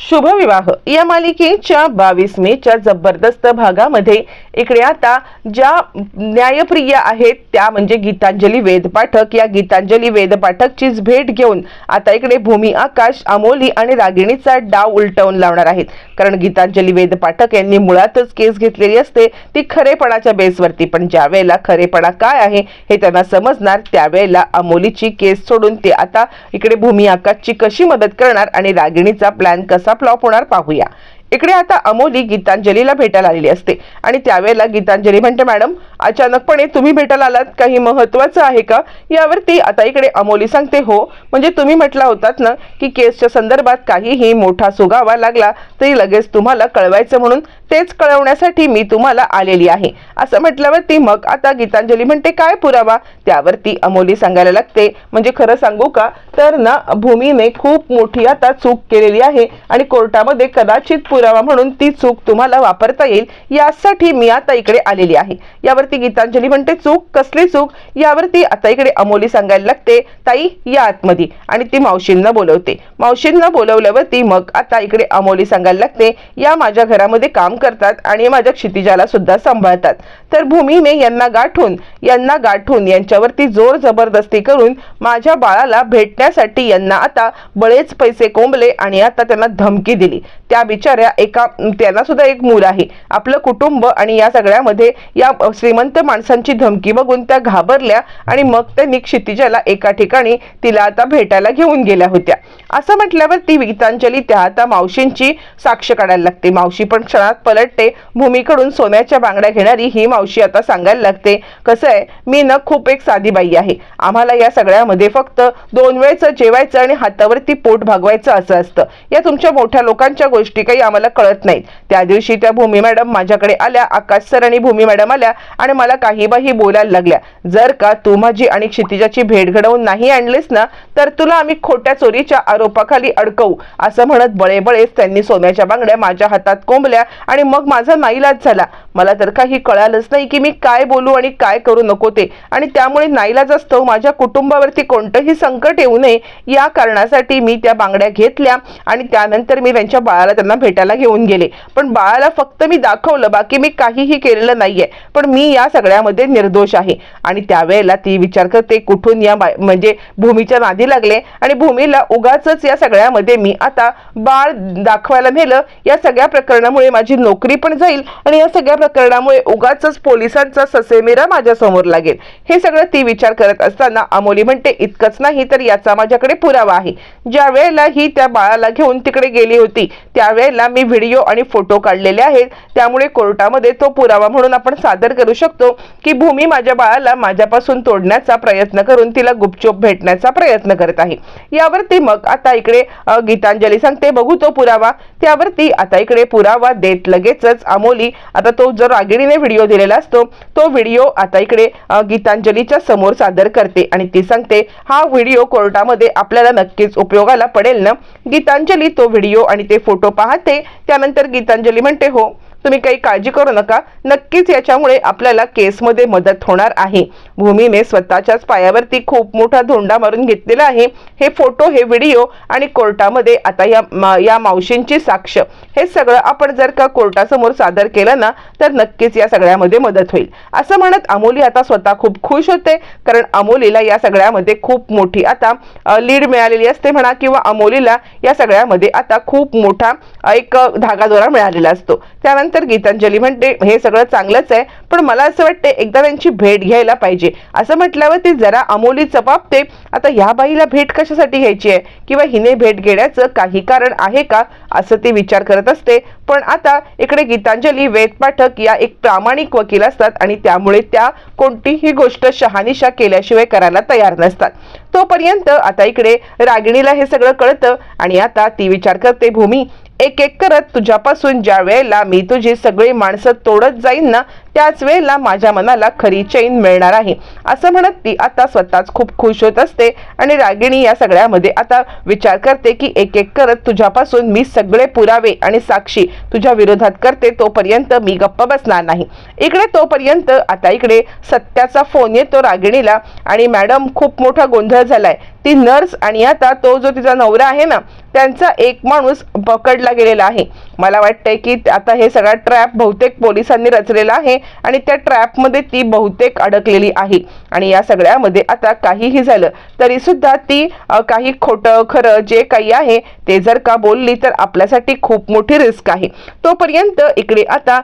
शुभविवाह. या मालिकेच्या बावीस मेच्या जबरदस्त भागामध्ये इकडे आता ज्या न्यायप्रिय आहेत त्या म्हणजे गीतांजली वेद पाठक या गीतांजली वेद पाठकचीच भेट घेऊन आता इकडे भूमी आकाश अमोली आणि रागिणीचा डाव उलटवून लावणार आहेत. कारण गीतांजली वेद पाठक यांनी मुळातच केस घेतलेली असते ती खरेपणाच्या बेसवरती. पण ज्या वेळेला खरेपणा काय आहे हे त्यांना समजणार त्यावेळेला अमोलीची केस सोडून ते आता इकडे भूमी आकाशची कशी मदत करणार आणि रागिणीचा प्लॅन कसा फ्लॉप होणार पाहूया. इकडे आता अमोली गीतांजलीला भेटायला आलेली असते. आणि त्यावेळेला गीतांजली म्हणते मॅडम अचानकपणे तुम्ही भेटायला आलात. काही महत्वाचं आहे का? यावरती आता इकडे अमोली सांगते हो म्हणजे तुम्ही म्हटला होतात ना की केसच्या संदर्भात काहीही मोठा सुगावा लागला तरी लगेच तुम्हाला कळवायचं म्हणून तेच कळवण्यासाठी मी तुम्हाला आलेली आहे. असं म्हटल्यावरती मग आता गीतांजली म्हणते काय पुरावा? त्यावरती अमोली सांगायला लागते म्हणजे खरं सांगू का? तर ना भूमीने खूप मोठी आता चूक केलेली आहे आणि कोर्टामध्ये कदाचित पुरावा म्हणून ती चूक तुम्हाला वापरता येईल यासाठी मी आता इकडे आलेली आहे. यावरती गीतांजली म्हणते चूक? कसली चूक? यावरती आता इकडे अमोली सांगायला लागते ताई या आतमध्ये. आणि ती मावशींना बोलवते. मावशींना बोलवल्यावरती मग आता इकडे अमोली सांगायला लागते या माझ्या घरामध्ये काम करतात आणि माझ्या क्षितिजाला सुद्धा सांभाळतात. तर भूमीने यांना गाठून यांना गाठून यांच्यावरती जोर जबरदस्ती करून माझ्या बाळाला भेटण्यासाठी यांना आता बळेच पैसे कोंबले आणि आता त्यांना धमकी दिली. त्या बिचाऱ्या एका त्यांना सुद्धा एक मूल आहे. आपलं कुटुंब आणि या सगळ्यामध्ये या श्रीमंत माणसांची धमकी बघून त्या घाबरल्या आणि मग त्यांनी क्षितिजाला एका ठिकाणी तिला आता भेटायला घेऊन गेल्या होत्या. असं म्हटल्यावर ती गीतांजली त्या आता मावशींची साक्ष काढायला लागते. मावशी पण क्षणात पलटते. भूमीकडून सोन्याच्या बांगड्या घेणारी ही मावशी आता सांगायला लागते कसं आहे? मी न खूप एक साधी बाई आहे. आम्हाला या सगळ्यामध्ये फक्त दोन वेळचं जेवायचं आणि हातावरती पोट भागवायचं असं असतं. या तुमच्या मोठ्या लोकांच्या गोष्टी काही आम्हाला कळत नाहीत. त्या दिवशी त्या भूमी मॅडम माझ्याकडे आल्या आकाश सर आणि भूमी मॅडम आल्या आणि मला काही बाही बोलायला लागल्या. जर का तू माझी आणि क्षितिजाची भेट घडवून नाही आणलीस ना तर तुला आम्ही खोट्या चोरीच्या आरोपाखाली अडकवू असं म्हणत बळेबळेच त्यांनी सोन्याच्या बांगड्या माझ्या हातात कोंबल्या आणि मग माझा नाईलाज झाला. मला तर काही कळालंच नाही की मी काय बोलू आणि काय करू नको ते. आणि त्यामुळे नाईलाज असतो माझ्या कुटुंबावरती कोणतंही संकट येऊ नये या कारणासाठी मी त्या बांगड्या घेतल्या आणि त्यानंतर मी त्यांच्या बाळाला त्यांना भेटायला घेऊन गेले. पण बाळाला फक्त मी दाखवलं बाकी मी काहीही केलेलं नाहीये. पण मी या सगळ्यामध्ये निर्दोष आहे. आणि त्यावेळेला ती विचार करते कुठून या म्हणजे भूमीच्या नादी लागले? आणि भूमीला उगाच या सगळ्यामध्ये मी आता बाळ दाखवायला नेलं. या सगळ्या प्रकरणामुळे माझी नोकरी पण जाईल आणि या सगळ्या प्रकरणामुळे उगाच पोलिसांचा ससेमिरा माझ्यासमोर लागेल. हे सगळं ती विचार करत असताना अमोली म्हणते इतकंच नाही तर याचा माझ्याकडे पुरावा आहे. ज्या वेळेला ही त्या बाळाला घेऊन तिकडे गेली होती त्यावेळेला मी व्हिडिओ आणि फोटो काढलेले आहेत. त्यामुळे कोर्टामध्ये तो पुरावा म्हणून आपण सादर करू शकतो की भूमी माझ्या बाळाला माझ्यापासून तोडण्याचा प्रयत्न करून तिला गुपचूप भेटण्याचा प्रयत्न करत आहे. यावरती मग आता इकडे गीतांजली सांगते बघू तो पुरावा. त्यावरती आता इकडे पुरावा देत लगेचच अमोली. आता तो जो रागिणीने व्हिडिओ दिलेला असतो तो व्हिडिओ आता इकडे गीतांजलीच्या समोर सादर करते आणि ती सांगते हा व्हिडिओ कोर्टामध्ये आपल्याला नक्कीच उपयोगाला पडेल ना? गीतांजली तो व्हिडिओ आणि ते फोटो पाहते त्यानंतर गीतांजली म्हणते हो. तुम्ही काही काळजी करू नका. नक्कीच याच्यामुळे आपल्याला केसमध्ये मदत होणार आहे. भूमीने स्वतःच्याच पायावरती खूप मोठा धोंडा मारून घेतलेला आहे. हे फोटो हे व्हिडिओ आणि कोर्टामध्ये आता या मा- या मावशींची साक्ष. हे सगळं आपण जर का कोर्टासमोर सादर केलं ना तर नक्कीच या सगळ्यामध्ये मदत होईल. असं म्हणत अमोली आता स्वतः खूप खुश होते कारण अमोलीला या सगळ्यामध्ये खूप मोठी आता लीड मिळालेली असते म्हणा किंवा अमोलीला या सगळ्यामध्ये आता खूप मोठा एक अ, धागादोरा मिळालेला असतो. त्यानंतर गीतांजली म्हणते हे सगळं चांगलंच आहे पण मला असं वाटते एकदा त्यांची भेट घ्यायला पाहिजे. असं म्हटल्यावर ती जरा अमोली चपापते आता ह्या बाईला भेट कशासाठी घ्यायची आहे? किंवा हिने भेट घेण्याचं काही कारण आहे का? असं ती विचार करत असते. पण आता इकडे गीतांजली वेद पाठक या एक प्रामाणिक वकील असतात आणि त्यामुळे त्या कोणतीही गोष्ट शहानिशा केल्याशिवाय करायला तयार नसतात. तोपर्यंत आता इकडे रागिणीला हे सगळं कळतं आणि आता ती विचार करते भूमी एक एक करत तुझ्यापासून ज्या वेळेला मी तुझी सगळी माणसं तोडत जाईन ना त्याच वेळेला माझ्या मनाला खरी चैन मिळणार आहे. असं म्हणत ती आता स्वतःच खूप खुश होत असते आणि रागिणी या सगळ्यामध्ये आता विचार करते की एक एक करत तुझ्यापासून मी सगळे पुरावे आणि साक्षी तुझ्या विरोधात करते तोपर्यंत मी गप्प बसणार नाही. इकडे तोपर्यंत आता इकडे सत्याचा फोन येतो रागिणीला आणि मॅडम खूप मोठा गोंधळ झालाय. ती नर्स आणि आता तो जो तिचा नवरा आहे ना त्यांचा एक माणूस पकडला गेलेला आहे. मला वाटतंय की आता हे सगळा ट्रॅप बहुतेक पोलिसांनी रचलेला आहे आणि त्या ट्रॅपमध्ये ती बहुतेक अडकलेली आहे. आणि या सगळ्यामध्ये आता काहीही झालं तरी सुद्धा ती काही खोटं खरं जे काही आहे ते जर का बोलली तर आपल्यासाठी खूप मोठी रिस्क आहे. तोपर्यंत इकडे आता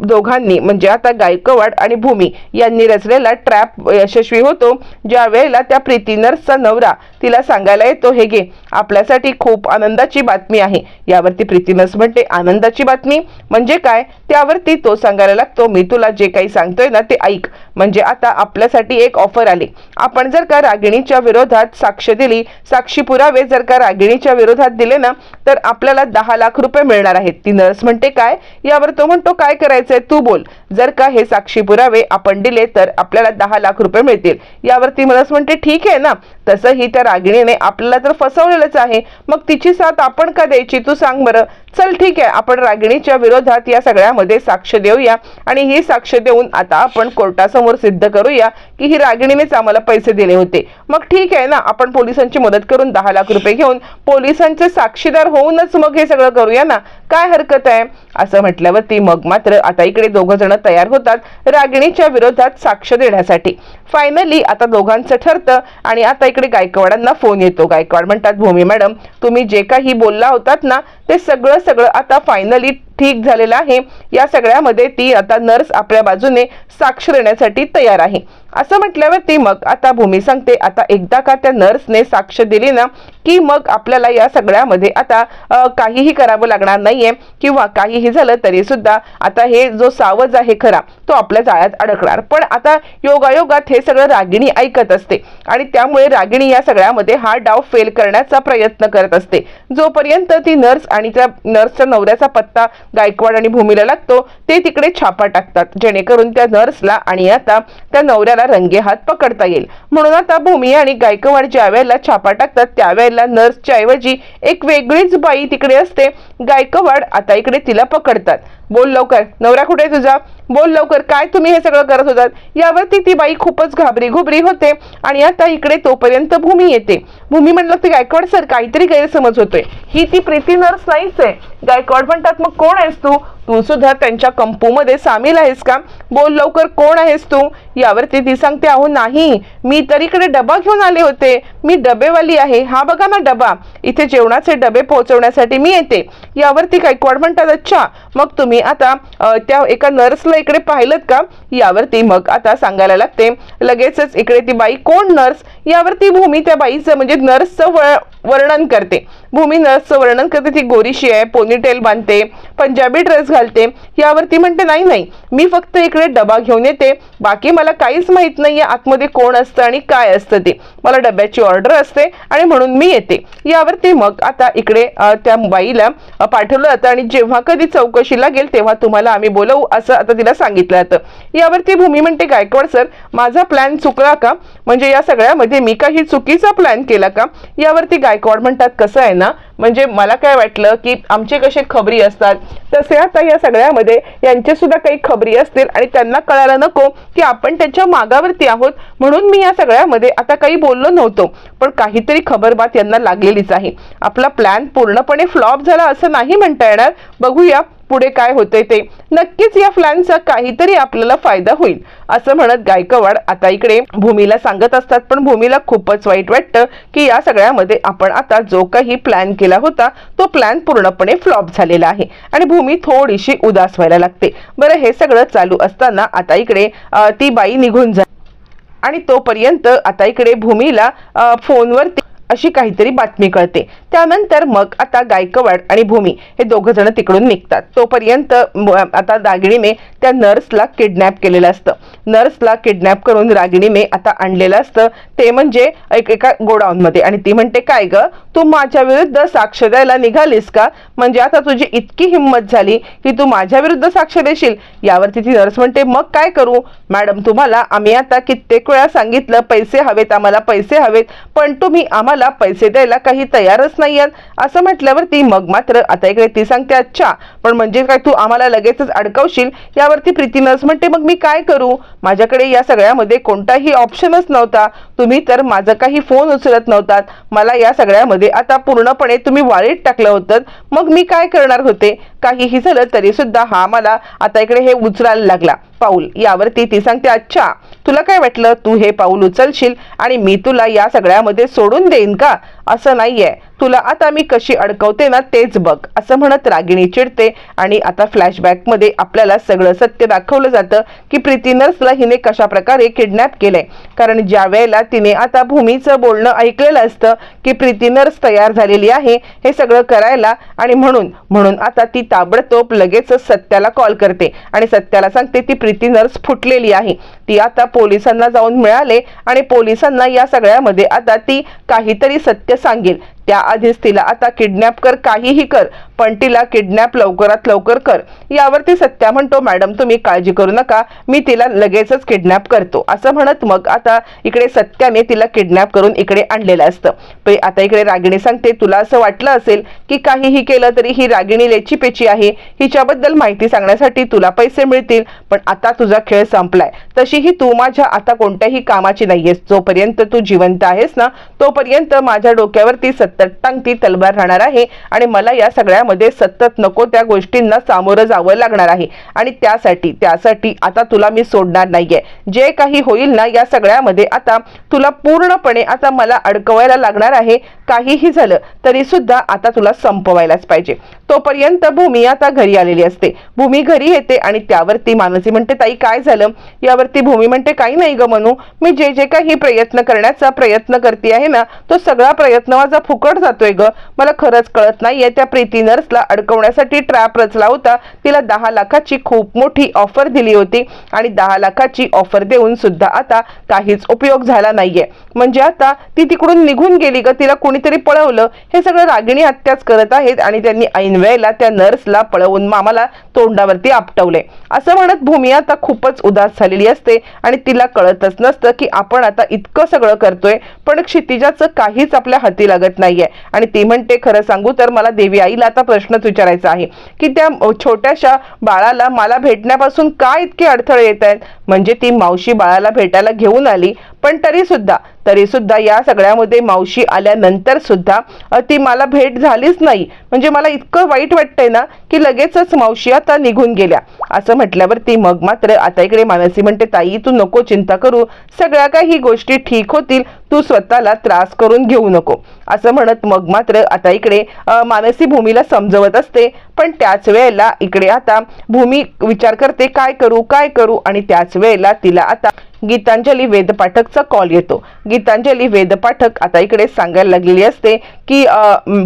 दोघांनी म्हणजे आता गायकवाड आणि भूमी यांनी रचलेला ट्रॅप यशस्वी होतो ज्या वेळेला त्या प्रीती नर्सचा नवरा तिला सांगायला येतो हे घे आपल्यासाठी खूप आनंदाची बातमी आहे. यावरती प्रीती नर्स म्हणते आनंदाची बातमी म्हणजे काय? त्यावरती तो सांगायला लागतो मी तुला जे काही सांगतोय ना ते ऐक. म्हणजे आता आपल्यासाठी एक ऑफर आली. आपण जर का रागिणीच्या विरोधात साक्ष दिली साक्षी पुरावे जर का रागिणीच्या विरोधात दिले ना तर आपल्याला दहा लाख रुपये मिळणार आहेत. ती नर्स म्हणते काय? यावर तो म्हणतो काय करायचंय? तू बोल. जर का हे साक्षी पुरावे आपण दिले तर आपल्याला दहा लाख रुपये मिळतील. यावरती नर्स म्हणते ठीक आहे ना. तसंही त्या रागिणीने आपल्याला तर फसवलेलंच आहे. मग तिची साथ आपण का द्यायची? तू सांग बरं. चल ठीक आहे आपण रागिणीच्या विरोधात या सगळ्यामध्ये साक्ष देऊया. आणि ही साक्ष देऊन आता आपण कोर्टासमोर सिद्ध करूया की ही रागिणीनेच आम्हाला पैसे दिले होते. मग ठीक आहे ना आपण पोलिसांची मदत करून दहा लाख रुपये घेऊन पोलिसांचे साक्षीदार होऊनच मग हे सगळं करूया ना? काय हरकत आहे? असं म्हटल्यावरती मग मात्र आता इकडे दोघं जण तयार होतात रागिणीच्या विरोधात साक्ष देण्यासाठी. फायनली आता दोघांचं ठरतं आणि आता इकडे गायकवाडांना फोन येतो. गायकवाड म्हणतात भूमी मॅडम तुम्ही जे काही बोलला होतात ना ते सगळं सगळं आता फायनली ठीक झालेलं आहे. या सगळ्यामध्ये ती आता नर्स आपल्या बाजूने साक्ष देण्यासाठी तयार आहे. असं म्हटल्यावरती मग आता भूमी सांगते आता एकदा का त्या नर्सने साक्ष दिली ना की मग आपल्याला या सगळ्यामध्ये आता काहीही करावं लागणार नाहीये किंवा काहीही झालं तरी सुद्धा आता हे जो सावज आहे खरा तो आपल्या जाळ्यात अडकणार. पण आता योगायोगात हे सगळं रागिणी ऐकत असते आणि त्यामुळे रागिणी या सगळ्यामध्ये हा डाव फेल करण्याचा प्रयत्न करत असते. जोपर्यंत ती नर्स आणि त्या नर्सच्या नवऱ्याचा पत्ता गायकवाड आणि भूमीला लागतो ते तिकडे छापा टाकतात. जेणेकरून त्या नर्सला आणि आता त्या नवऱ्याला रंगे हात पकडता येईल. म्हणून आता भूमी आणि गायकवाड ज्या वेळेला छापा टाकतात त्यावेळेला नर्सच्या ऐवजी एक वेगळीच बाई तिकडे असते. गायकवाड आता इकडे तिला पकडतात. बोल लवकर. नवरा कुठे आहे तुझा? बोल लवकर. काय तुम्ही हे सगळं करत होतात? यावरती ती बाई खूपच घाबरी घुबरी होते आणि आता इकडे तोपर्यंत भूमी येते. भूमी म्हणलं की गायकवाड सर काहीतरी गैरसमज होतोय. ही ती प्रीती नर्स नाहीच आहे. गायकवाड म्हणतात मग कोण आहेस तू? तू सुद्धा त्यांच्या कंपूमध्ये सामील आहेस का? बोल लवकर कोण आहेस तू? यावरती ती सांगते अहो नाही. मी तर इकडे डबा घेऊन आले होते. मी डबेवाली आहे. हा बघा ना डबा. इथे जेवणाचे डबे पोहोचवण्यासाठी मी येते. यावरती गायकवाड म्हणतात अच्छा. मग तुम्ही आता त्या एका नर्सला इकडे पाहिलं का? यावरती मग आता सांगायला लागते. लगेचच इकडे ती बाई कोण नर्स? यावरती भूमी त्या बाईचं म्हणजे नर्सचं वळ वर्णन करते. भूमी नर्सचं वर्णन करते ती गोरीशी आहे पोनीटेल बांधते पंजाबी ड्रेस घालते यावरती म्हणते नाही नाही मी फक्त इकडे डबा घेऊन येते बाकी मला काहीच माहीत नाही आहे आतमध्ये कोण असतं आणि काय असतं ते. मला डब्याची ऑर्डर असते आणि म्हणून मी येते. यावरती मग आता इकडे त्या बाईला पाठवलं जातं आणि जेव्हा कधी चौकशी लागेल तेव्हा तुम्हाला आम्ही बोलवू असं आता तिला सांगितलं जातं. यावरती भूमी म्हणते गायकवाड सर माझा प्लॅन चुकला का? म्हणजे या सगळ्यामध्ये मी काही चुकीचा प्लॅन केला का? यावरती गाय गायकवाड म्हणतात कसं आहे ना म्हणजे मला काय वाटलं की आमचे कसे खबरी असतात तसे आता या सगळ्यामध्ये यांचे सुद्धा काही खबरी असतील आणि त्यांना कळायला नको की आपण त्यांच्या मागावरती आहोत. म्हणून मी या सगळ्यामध्ये आता काही बोललो नव्हतो पण काहीतरी खबरबात यांना लागलेलीच आहे. आपला प्लॅन पूर्णपणे फ्लॉप झाला असं नाही म्हणता येणार. बघूया पुढे काय होते ते नक्कीच या फ्लॅनचा काहीतरी आपल्याला फायदा होईल असं म्हणत गायकवाड आता इकडे भूमीला सांगत असतात. पण भूमीला खूपच वाईट वाटतं की या सगळ्यामध्ये आपण आता जो काही प्लॅन केला होता तो प्लॅन पूर्णपणे फ्लॉप झालेला आहे. आणि भूमी थोडीशी उदास व्हायला लागते. बरं हे सगळं चालू असताना आता इकडे ती बाई निघून जा आणि तोपर्यंत आता इकडे भूमीला फोनवर अशी काहीतरी बातमी कळते. त्यानंतर मग आता गायकवाड आणि भूमी हे दोघ जण तिकडून निघतात. तोपर्यंत आता रागिणीने त्या नर्सला किडनॅप केलेलं असतं. नर्सला किडनॅप करून रागिणीने आता आणलेलं असतं. ते म्हणजे एक एका गोडाऊन मध्ये आणि ती म्हणते काय ग? तू माझ्या विरुद्ध साक्ष द्यायला निघालीस का? म्हणजे आता तुझी इतकी हिंमत झाली की तू माझ्या विरुद्ध साक्ष देशील? यावरती ती नर्स म्हणते मग काय करू? मॅडम तुम्हाला आम्ही आता कित्येक वेळा सांगितलं पैसे हवेत आम्हाला पैसे हवेत पण तुम्ही आम्हाला पैसे द्यायला काही तयारच नाही आहेत असं म्हटल्यावरती मग मात्र आता इकडे ती सांगते अच्छा पण म्हणजे काय तू आम्हाला लगेचच अडकवशील? यावरती प्रीती नर्स म्हणते मग मी काय करू? माझ्याकडे या सगळ्यामध्ये कोणताही ऑप्शनच नव्हता. तुम्ही तर माझा काही फोन उचलत नव्हतात. मला या सगळ्यामध्ये आता पूर्णपणे तुम्ही वाळीत टाकलं होतं. मग मी काय करणार होते? काहीही झालं तरी सुद्धा हा मला आता इकडे हे उचलायला लागला. पाऊल यावरती ती सांगते अच्छा तुला काय वाटलं? तू हे पाऊल उचलशील आणि मी तुला या सगळ्यामध्ये सोडून देईन का? असं नाहीये. तुला आता मी कशी अडकवते ना तेच बघ असं म्हणत रागिणी चिडते आणि आता फ्लॅशबॅकमध्ये आपल्याला सगळं सत्य दाखवलं जातं की प्रीती नर्सला हिने कशा प्रकारे किडनॅप केलंय. कारण ज्या वेळेला तिने आता भूमीचं बोलणं ऐकलेलं असतं की प्रीती नर्स तयार झालेली आहे हे सगळं करायला आणि म्हणून म्हणून आता ती ताबडतोब लगेच सत्याला कॉल करते आणि सत्याला सांगते ती प्रीती नर्स फुटलेली आहे. ती आता पोलिसांना जाऊन मिळाले आणि पोलिसांना या सगळ्यामध्ये आता ती काहीतरी सत्य सांगेल. त्याआधीच तिला आता किडनॅप कर काहीही कर पण तिला किडनॅप लवकरात लवकर कर. यावरती सत्या म्हणतो मॅडम तुम्ही काळजी करू नका. मी तिला लगेचच किडनॅप करतो. असं म्हणत मग आता इकडे सत्याने तिला किडनॅप करून इकडे आणलेलं असतं. पण आता इकडे रागिणी सांगते तुला असं वाटलं असेल की काहीही केलं तरी ही रागिणी लेची पेची आहे. हिच्याबद्दल माहिती सांगण्यासाठी तुला पैसे मिळतील पण आता तुझा खेळ संपलाय. तशीही तू माझ्या आता कोणत्याही कामाची नाहीयेस. जोपर्यंत तू जिवंत आहेस ना तोपर्यंत माझ्या डोक्यावरती सत्या टांगती तलवार राहणार आहे आणि मला या सगळ्यामध्ये सतत नको त्या गोष्टींना सामोरं जावं लागणार आहे. आणि त्यासाठी त्यासाठी आता तुला मी सोडणार नाहीये. जे काही होईल ना या सगळ्यामध्ये आता तुला पूर्णपणे आता मला अडकवायला लागणार आहे. काहीही झालं तरी सुद्धा आता तुला संपवायलाच पाहिजे. तोपर्यंत भूमी आता घरी आलेली असते. भूमी घरी येते आणि त्यावरती मानसी म्हणते ताई काय झालं? यावरती भूमी म्हणते काही नाही ग म्हणू मी जे जे काही प्रयत्न करण्याचा प्रयत्न करते आहे ना तो सगळा प्रयत्न माझा फुकट जातोय ग. मला खरंच कळत नाहीये त्या प्रीती नर्सला अडकवण्यासाठी ट्रॅप रचला होता. तिला दहा लाखाची खूप मोठी ऑफर दिली होती आणि दहा लाखाची ऑफर देऊन सुद्धा आता काहीच उपयोग झाला नाहीये. म्हणजे आता ती तिकडून निघून गेली ग तिला कोणीतरी पळवलं. हे सगळं रागिणी हत्याच करत आहेत आणि त्यांनी ऐन वेळेला त्या नर्सला पळवून मामाला तोंडावरती आपटवले. असं म्हणत भूमी आता खूपच उदास झालेली असते आणि तिला कळतच नसतं की आपण आता इतकं सगळं करतोय पण क्षितिजाचं काहीच आपल्या हाती लागत नाही. नाहीये. आणि ती म्हणते खरं सांगू तर मला देवी आईला आता प्रश्नच विचारायचा आहे की त्या छोट्याशा बाळाला मला भेटण्यापासून का इतके अडथळे येत आहेत म्हणजे ती मावशी बाळाला भेटायला घेऊन आली पण तरी सुद्धा तरी सुद्धा या सगळ्यामध्ये मावशी आल्यानंतर सुद्धा ती मला भेट झालीच नाही. म्हणजे मला इतकं वाईट वाटतंय ना की लगेचच मावशी आता निघून गेल्या. असं म्हटल्यावरती मग मात्र आता इकडे मानसी म्हणते ताई तू नको चिंता करू. सगळ्या काही गोष्टी ठीक होतील. तू स्वतःला त्रास करून घेऊ नको. असं म्हणत मग मात्र आता इकडे मानसी भूमीला समजवत असते. पण त्याच वेळेला इकडे आता भूमी विचार करते काय करू काय करू? आणि त्याच वेळेला तिला आता गीतांजली वेदपाठकचा कॉल येतो. गीतांजली वेदपाठक आता इकडे सांगायला लागलेली असते की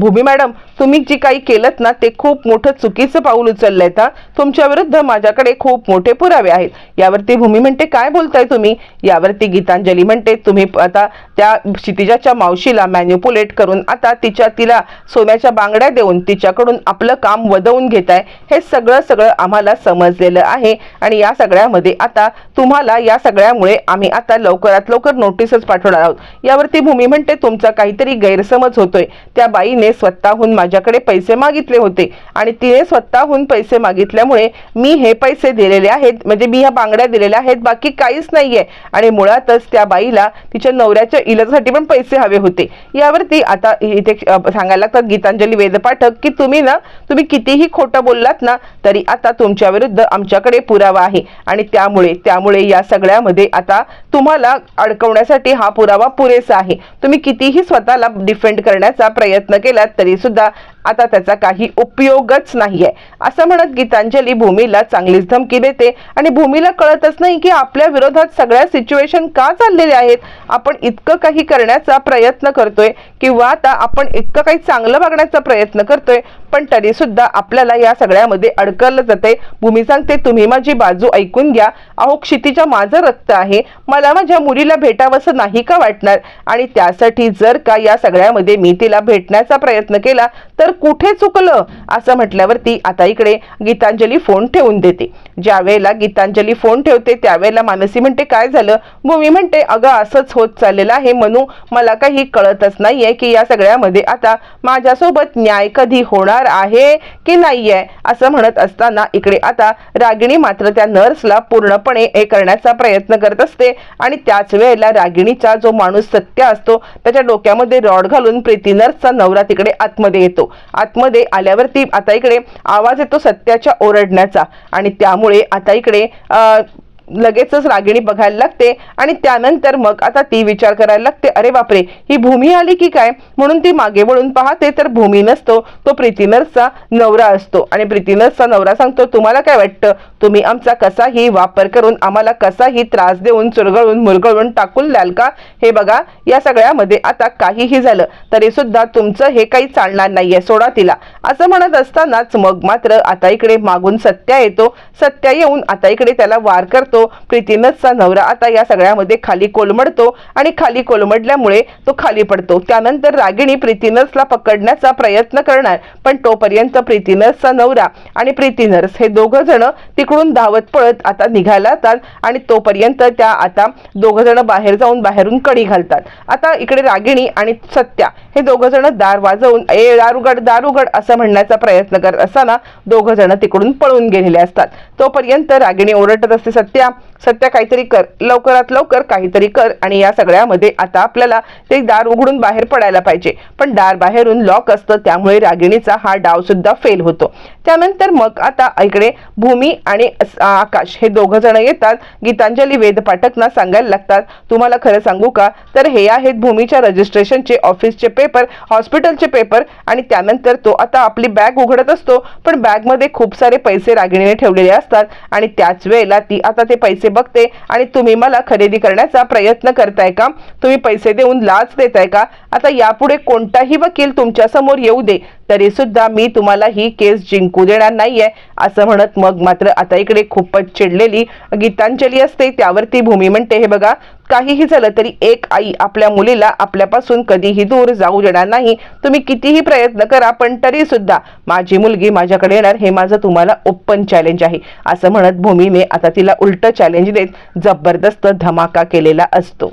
भूमी मॅडम तुम्ही जी काही केलं ना ते खूप मोठं चुकीचं पाऊल उचललंय का तुमच्या विरुद्ध माझ्याकडे खूप मोठे पुरावे आहेत. यावरती भूमी म्हणते काय बोलताय तुम्ही? यावरती गीतांजली म्हणते तुम्ही आता त्या क्षितिजाच्या मावशीला मॅन्युपुलेट करून आता तिच्या तिला सोन्याच्या बांगड्या देऊन तिच्याकडून आपलं काम वदवून घेताय. हे सगळं सगळं आम्हाला समजलेलं आहे. आणि या सगळ्यामध्ये आता तुम्हाला या सगळ्यामुळे आम्ही आता लवकरात लवकर नोटीसच पाठवणार आहोत. यावरती भूमी म्हणते तुमचा काहीतरी गैरसमज होतोय. त्या बाईने स्वतःहून माझ्याकडे पैसे मागितले होते आणि तिने स्वतःहून पैसे मागितल्यामुळे मी हे पैसे दिलेले आहेत म्हणजे मी ह्या बांगड्या दिलेल्या आहेत बाकी काहीच नाहीये. आणि मुळातच त्या बाईला तिच्या नवऱ्याच्या इलाजासाठी पण पैसे हवे होते. यावरती आता इथे सांगायला लागतात गीतांजली वेदपाठक की तुम्ही ना तुम्ही कितीही खोटं बोललात ना तरी आता तुमच्या विरुद्ध आमच्याकडे पुरावा आहे. आणि त्यामुळे त्यामुळे या सगळ्यामध्ये आता तुम्हाला अडकवण्यासाठी हा पुरावा पुरेसा आहे. तुम्ही कितीही स्वतःला डिफेंड करण्याचा प्रयत्न केला तरी सुद्धा आता त्याचा काही उपयोगच नाहीये. असं म्हणत गीतांजली भूमीला चांगलीच धमकी देते आणि भूमीला कळतच नाही की आपल्या विरोधात सगळ्या सिच्युएशन का चाललेल्या आहेत? आपण इतकं काही करण्याचा प्रयत्न करतोय किंवा आता आपण इतकं काही चांगलं वागण्याचा प्रयत्न करतोय पण तरी सुद्धा आपल्याला या सगळ्यामध्ये अडकलं जाते भूमी सांगते तुम्ही माझी बाजू ऐकून घ्या. अहो क्षितीच्या माझं रक्त आहे. मला माझ्या मुलीला भेटावंसं नाही का वाटणार? आणि त्यासाठी जर का या सगळ्यामध्ये मी तिला भेटण्याचा प्रयत्न केला तर कुठे चुकलं? असं म्हटल्यावरती आता इकडे गीतांजली फोन ठेवून देते. ज्या वेळेला गीतांजली फोन ठेवते त्यावेळेला मानसी म्हणते काय झालं? भूमी म्हणते अगं असंच होत चाललेलं आहे म्हणून मला काही कळतच नाहीये की या सगळ्यामध्ये आता माझ्यासोबत न्याय कधी होणार आहे की नाहीये? असं म्हणत असताना इकडे आता रागिणी मात्र त्या नर्सला पूर्णपणे हे करण्याचा प्रयत्न कर करत असते आणि त्याच वेळेला रागिणीचा जो माणूस सत्य असतो त्याच्या डोक्यामध्ये रॉड घालून प्रीती नर्सचा नवरा तिकडे आतमध्ये येतो. आतमध्ये आल्यावरती आता इकडे आवाज येतो सत्याच्या ओरडण्याचा आणि त्यामुळे आता इकडे अं, लगेचच रागिणी बघायला लागते आणि त्यानंतर मग आता ती विचार करायला लागते अरे बापरे ही भूमी आली की काय? म्हणून ती मागे वळून पाहते तर भूमी नसतो तो प्रीतीनर्सचा नवरा असतो. आणि प्रीतीनर्सचा नवरा सांगतो तुम्हाला काय वाटतं? तुम्ही आमचा कसाही वापर करून आम्हाला कसाही त्रास देऊन चुरगळून मुरगळून टाकून द्याल का? हे बघा या सगळ्यामध्ये आता काहीही झालं तरी सुद्धा तुमचं हे काही चालणार नाहीये सोडा तिला. असं म्हणत असतानाच मग मात्र आता इकडे मागून सत्या येतो सत्या येऊन आता इकडे त्याला वार करतो प्रीतीनसचा नवरा आता या सगळ्यामध्ये खाली कोलमडतो आणि खाली कोलमडल्यामुळे तो खाली पडतो. त्यानंतर रागिणी प्रीतीनसला पकडण्याचा प्रयत्न करणार पण तोपर्यंत प्रीतीनसचा नवरा आणि प्रीतीनर्स हे दोघं जण तिकडून धावत पळत आता निघायला जातात आणि तोपर्यंत त्या आता दोघं जण बाहेर जाऊन बाहेरून कडी घालतात. आता इकडे रागिणी आणि सत्या हे दोघं जण दार वाजवून ए दारुगड दारुगड दार असं म्हणण्याचा प्रयत्न करत असताना दोघं जण तिकडून पळून गेलेले असतात. तोपर्यंत रागिणी ओरडत असते सत्या सत्या काहीतरी कर. लवकरात लवकर काहीतरी कर आणि या सगळ्यामध्ये आता आपल्याला ते दार उघडून बाहेर पडायला पाहिजे. पण दार बाहेरून लॉक असतं त्यामुळे रागिणीचा हा डाव सुद्धा फेल होतो. त्यानंतर मग आता इकडे भूमी आणि आकाश हे दोघं जण येतात. गीतांजली वेद पाठकना सांगायला लागतात तुम्हाला खरं सांगू का? तर हे आहेत भूमीच्या रजिस्ट्रेशनचे ऑफिसचे पेपर हॉस्पिटलचे पेपर आणि त्यानंतर तो आता आपली बॅग उघडत असतो. पण बॅगमध्ये खूप सारे पैसे रागिणीने ठेवलेले असतात आणि त्याच वेळेला ती आता ते पैसे बघते आणि तुम्ही मला खरेदी करण्याचा प्रयत्न करताय का? तुम्ही पैसे देऊन लाच देताय का? आता यापुढे कोणताही वकील तुमच्यासमोर येऊ दे. तरी सुद्धा मी तुम्हाला ही केस जिंकू देणार नाहीये असं म्हणत मग मात्र आता इकडे खूपच चिडलेली गीतांजली असते. त्यावरती भूमी म्हणते हे बघा काहीही झालं तरी एक आई आपल्या मुलीला आपल्यापासून कधीही दूर जाऊ देणार नाही. तुम्ही कितीही प्रयत्न करा पण तरी सुद्धा माझी मुलगी माझ्याकडे येणार हे माझं तुम्हाला ओपन चॅलेंज आहे. असं म्हणत भूमीने आता तिला उलट चॅलेंज देत जबरदस्त धमाका केलेला असतो.